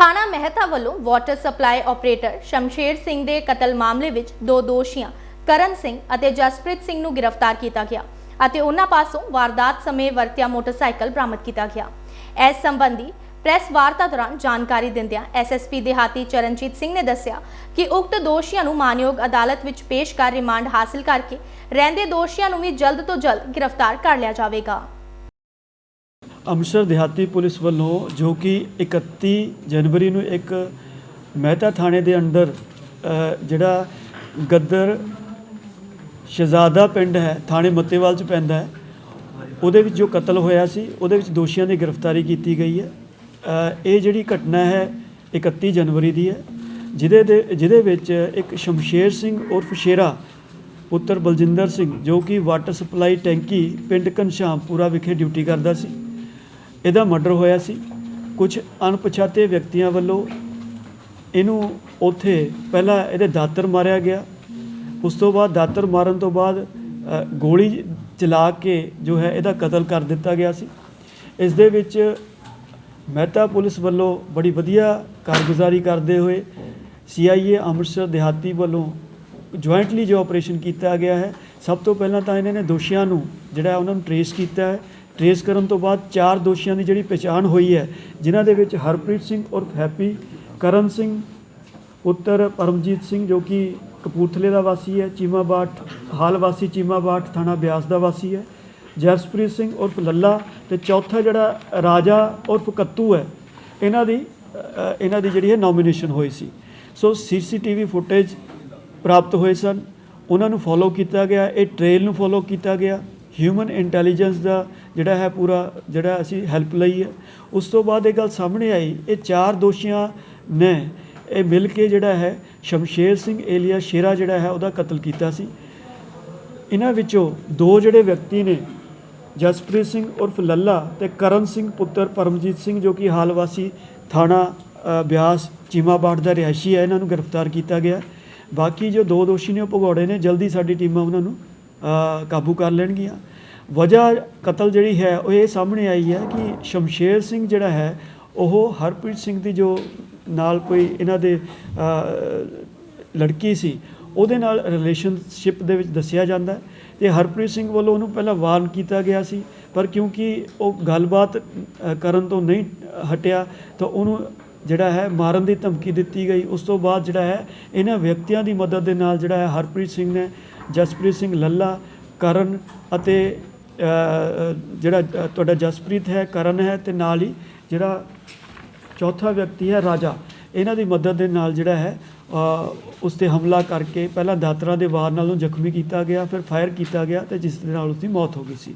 ਥਾਣਾ ਮਹਿਤਾ ਵੱਲੋਂ water supply operator Shamsher Singh ਦੇ ਕਤਲ ਮਾਮਲੇ ਵਿੱਚ ਦੋ ਦੋਸ਼ੀਆਂ, ਕਰਨ ਸਿੰਘ ਅਤੇ ਜਸਪ੍ਰੀਤ ਸਿੰਘ ਨੂੰ ਗ੍ਰਿਫਤਾਰ ਕੀਤਾ ਗਿਆ ਅਤੇ ਉਹਨਾਂ ਪਾਸੋਂ ਵਾਰਦਾਤ ਸਮੇਂ ਵਰਤਿਆ ਮੋਟਰਸਾਈਕਲ ਬਰਾਮਦ ਕੀਤਾ ਗਿਆ। ਇਸ ਸੰਬੰਧੀ ਪ੍ਰੈਸ ਵਾਰਤਾ ਦੌਰਾਨ ਜਾਣਕਾਰੀ ਦਿੰਦਿਆਂ ਐਸਐਸਪੀ ਦਿਹਾਤੀ ਚਰਨਜੀਤ ਸਿੰਘ ਨੇ ਦੱਸਿਆ ਕਿ ਉਕਤ ਦੋਸ਼ੀਆਂ ਨੂੰ ਮਾਨਯੋਗ ਅਦਾਲਤ ਵਿੱਚ ਪੇਸ਼ ਕਰ ਰਿਮਾਂਡ ਹਾਸਲ ਕਰਕੇ ਰਹਿੰਦੇ ਦੋਸ਼ੀਆਂ ਨੂੰ ਵੀ ਜਲਦ ਤੋਂ ਜਲਦ ਗ੍ਰਿਫਤਾਰ ਕਰ ਲਿਆ ਜਾਵੇਗਾ। ਅੰਮ੍ਰਿਤਸਰ ਦਿਹਾਤੀ ਪੁਲਿਸ ਵੱਲੋਂ ਜੋ ਕਿ 31 ਜਨਵਰੀ ਨੂੰ ਇੱਕ ਮਹਿਤਾ ਥਾਣੇ ਦੇ ਅੰਡਰ ਜਿਹੜਾ ਗੱਦਰ ਸ਼ਹਜ਼ਾਦਾ ਪਿੰਡ ਹੈ, ਥਾਣੇ ਮੱਤੇਵਾਲ ਚ ਪੈਂਦਾ ਹੈ, ਉਹਦੇ ਵਿੱਚ ਜੋ ਕਤਲ ਹੋਇਆ ਸੀ, ਉਹਦੇ ਵਿੱਚ ਦੋਸ਼ੀਆਂ ਦੀ ਗ੍ਰਿਫਤਾਰੀ ਕੀਤੀ ਗਈ ਹੈ। ਇਹ ਜਿਹੜੀ ਘਟਨਾ ਹੈ 31 ਜਨਵਰੀ ਦੀ ਹੈ, ਜਿਹਦੇ ਦੇ, ਜਿਹਦੇ ਵਿੱਚ ਇੱਕ ਸ਼ਮਸ਼ੇਰ ਸਿੰਘ ਉਰਫ ਸ਼ੇਰਾ, ਪੁੱਤਰ ਬਲਜਿੰਦਰ ਸਿੰਘ, ਜੋ ਕਿ ਵਾਟਰ ਸਪਲਾਈ ਟੈਂਕੀ ਪਿੰਡ ਘਨਸ਼ਾਮਪੁਰਾ ਵਿਖੇ ਡਿਊਟੀ ਕਰਦਾ ਸੀ। ਇਹਦਾ ਮਰਡਰ ਹੋਇਆ ਸੀ। ਕੁਝ ਅਣਪਛਾਤੇ ਵਿਅਕਤੀਆਂ ਵੱਲੋਂ ਇਹਨੂੰ ਉੱਥੇ ਪਹਿਲਾਂ ਇਹਦੇ ਦਾਤਰ ਮਾਰਿਆ ਗਿਆ। ਉਸ ਤੋਂ ਬਾਅਦ ਦਾਤਰ ਮਾਰਨ ਤੋਂ ਬਾਅਦ ਗੋਲੀ ਚਲਾ ਕੇ ਜੋ ਹੈ ਇਹਦਾ ਕਤਲ ਕਰ ਦਿੱਤਾ ਗਿਆ ਸੀ। ਇਸ ਦੇ ਵਿੱਚ ਮਹਿਤਾ ਪੁਲਿਸ ਵੱਲੋਂ ਬੜੀ ਵਧੀਆ ਕਾਰਗੁਜ਼ਾਰੀ ਕਰਦੇ ਹੋਏ ਸੀਆਈਏ ਅੰਮ੍ਰਿਤਸਰ ਦਿਹਾਤੀ ਵੱਲੋਂ ਜੁਆਇੰਟਲੀ ਜੋ ਆਪਰੇਸ਼ਨ ਕੀਤਾ ਗਿਆ ਹੈ। ਸਭ ਤੋਂ ਪਹਿਲਾਂ ਤਾਂ ਇਹਨਾਂ ਨੇ ਦੋਸ਼ੀਆਂ ਨੂੰ ਜਿਹੜਾ ਉਹਨਾਂ ਨੂੰ ਟਰੇਸ ਕੀਤਾ ਹੈ ਟਰੇਸ ਕਰਨ ਤੋਂ ਬਾਅਦ ਚਾਰ ਦੋਸ਼ੀਆਂ ਦੀ ਜਿਹੜੀ ਪਛਾਣ ਹੋਈ ਹੈ, ਜਿਨ੍ਹਾਂ ਦੇ ਵਿੱਚ ਹਰਪ੍ਰੀਤ ਸਿੰਘ ਉਰਫ ਹੈਪੀ, ਕਰਨ ਸਿੰਘ, ਪੁੱਤਰ ਪਰਮਜੀਤ ਸਿੰਘ ਜੋ ਕਿ ਕਪੂਰਥਲੇ ਦਾ ਵਾਸੀ ਹੈ ਚੀਮਾ ਬਾਠ ਹਾਲ ਵਾਸੀ ਚੀਮਾ ਬਾਠ ਥਾਣਾ ਬਿਆਸ ਦਾ ਵਾਸੀ ਹੈ, ਜਸਪ੍ਰੀਤ ਸਿੰਘ ਉਰਫ ਲੱਲਾ ਤੇ ਚੌਥਾ ਜਿਹੜਾ ਰਾਜਾ ਉਰਫ ਕੱਤੂ ਹੈ, ਇਹਨਾਂ ਦੀ ਇਹਨਾਂ ਦੀ ਜਿਹੜੀ ਹੈ ਨੋਮੀਨੇਸ਼ਨ ਹੋਈ ਸੀ। ਸੋ ਸੀਸੀਟੀਵੀ ਫੁਟੇਜ ਪ੍ਰਾਪਤ ਹੋਏ ਸਨ, ਉਹਨਾਂ ਨੂੰ ਫੋਲੋ ਕੀਤਾ ਗਿਆ, ਇਹ ਟ੍ਰੇਲ ਨੂੰ ਫੋਲੋ ਕੀਤਾ ਗਿਆ ਹਿਊਮਨ ਇੰਟੈਲੀਜੈਂਸ ਦਾ ਜਿਹੜਾ ਹੈ ਪੂਰਾ ਜਿਹੜਾ ਅਸੀਂ ਹੈਲਪ ਲਈ ਹੈ। ਉਸ ਤੋਂ ਬਾਅਦ ਇਹ ਗੱਲ ਸਾਹਮਣੇ ਆਈ ਇਹ ਚਾਰ ਦੋਸ਼ੀਆਂ ਨੇ ਇਹ ਮਿਲ ਕੇ ਜਿਹੜਾ ਹੈ ਸ਼ਮਸ਼ੇਰ ਸਿੰਘ ਏਲੀਆ ਸ਼ੇਰਾ ਜਿਹੜਾ ਹੈ ਉਹਦਾ ਕਤਲ ਕੀਤਾ ਸੀ। ਇਹਨਾਂ ਵਿੱਚੋਂ ਦੋ ਜਿਹੜੇ ਵਿਅਕਤੀ ਨੇ ਜਸਪ੍ਰੀਤ ਸਿੰਘ ਉਰਫ ਲੱਲਾ ਤੇ ਕਰਨ ਸਿੰਘ ਪੁੱਤਰ ਪਰਮਜੀਤ ਸਿੰਘ ਜੋ ਕਿ ਹਾਲ ਵਾਸੀ ਥਾਣਾ ਅ, ਬਿਆਸ ਚੀਮਾਬਾੜ ਦਾ ਰਿਹਾਇਸ਼ੀ ਹੈ ਇਹਨਾਂ ਨੂੰ ਗ੍ਰਿਫਤਾਰ ਕੀਤਾ ਗਿਆ। ਬਾਕੀ ਜੋ ਦੋ ਦੋਸ਼ੀ ਨੇ ਉਹ ਭਗੌੜੇ ਨੇ ਜਲਦੀ ਸਾਡੀ ਟੀਮਾਂ ਉਹਨਾਂ ਨੂੰ ਕਾਬੂ ਕਰ ਲੈਣਗੀਆਂ। ਵਜ੍ਹਾ ਕਤਲ ਜਿਹੜੀ ਹੈ, ਉਹ ਇਹ ਸਾਹਮਣੇ ਆਈ ਹੈ ਕਿ ਸ਼ਮਸ਼ੇਰ ਸਿੰਘ ਜਿਹੜਾ ਹੈ, ਉਹ ਹਰਪ੍ਰੀਤ ਸਿੰਘ ਦੀ ਜੋ ਨਾਲ ਕੋਈ ਇਹਨਾਂ ਦੇ ਲੜਕੀ ਸੀ, ਉਹਦੇ ਨਾਲ ਰਿਲੇਸ਼ਨਸ਼ਿਪ ਦੇ ਵਿੱਚ ਦੱਸਿਆ ਜਾਂਦਾ ਹੈ ਤੇ ਹਰਪ੍ਰੀਤ ਸਿੰਘ ਵੱਲੋਂ ਉਹਨੂੰ ਪਹਿਲਾਂ ਵਾਰਨ ਕੀਤਾ ਗਿਆ ਸੀ, ਪਰ ਕਿਉਂਕਿ ਉਹ ਗੱਲਬਾਤ ਕਰਨ ਤੋਂ ਨਹੀਂ ਹਟਿਆ, ਤਾਂ ਉਹਨੂੰ ਜਿਹੜਾ ਹੈ ਮਾਰਨ ਦੀ ਧਮਕੀ ਦਿੱਤੀ ਗਈ। ਉਸ ਤੋਂ ਬਾਅਦ ਜਿਹੜਾ ਹੈ, ਇਹਨਾਂ ਵਿਅਕਤੀਆਂ ਦੀ ਮਦਦ ਦੇ ਨਾਲ ਜਿਹੜਾ ਹੈ ਹਰਪ੍ਰੀਤ ਸਿੰਘ ਨੇ ਜਸਪ੍ਰੀਤ ਸਿੰਘ ਲੱਲਾ, ਕਰਨ ਅਤੇ ਜਿਹੜਾ ਤੁਹਾਡਾ ਜਸਪ੍ਰੀਤ ਹੈ, ਕਰਨ ਹੈ ਤੇ ਨਾਲ ਹੀ ਜਿਹੜਾ ਚੌਥਾ ਵਿਅਕਤੀ ਹੈ ਰਾਜਾ, ਇਹਨਾਂ ਦੀ ਮਦਦ ਦੇ ਨਾਲ ਜਿਹੜਾ ਹੈ ਉਸ ਤੇ ਹਮਲਾ ਕਰਕੇ ਪਹਿਲਾਂ ਦਾਤਰਾ ਦੇ ਵਾਰ ਨਾਲ ਉਹਨੂੰ ਜ਼ਖਮੀ ਕੀਤਾ ਗਿਆ, ਫਿਰ ਫਾਇਰ ਕੀਤਾ ਗਿਆ ਤੇ ਜਿਸ ਦੇ ਨਾਲ ਉਸ ਦੀ ਮੌਤ ਹੋ ਗਈ ਸੀ।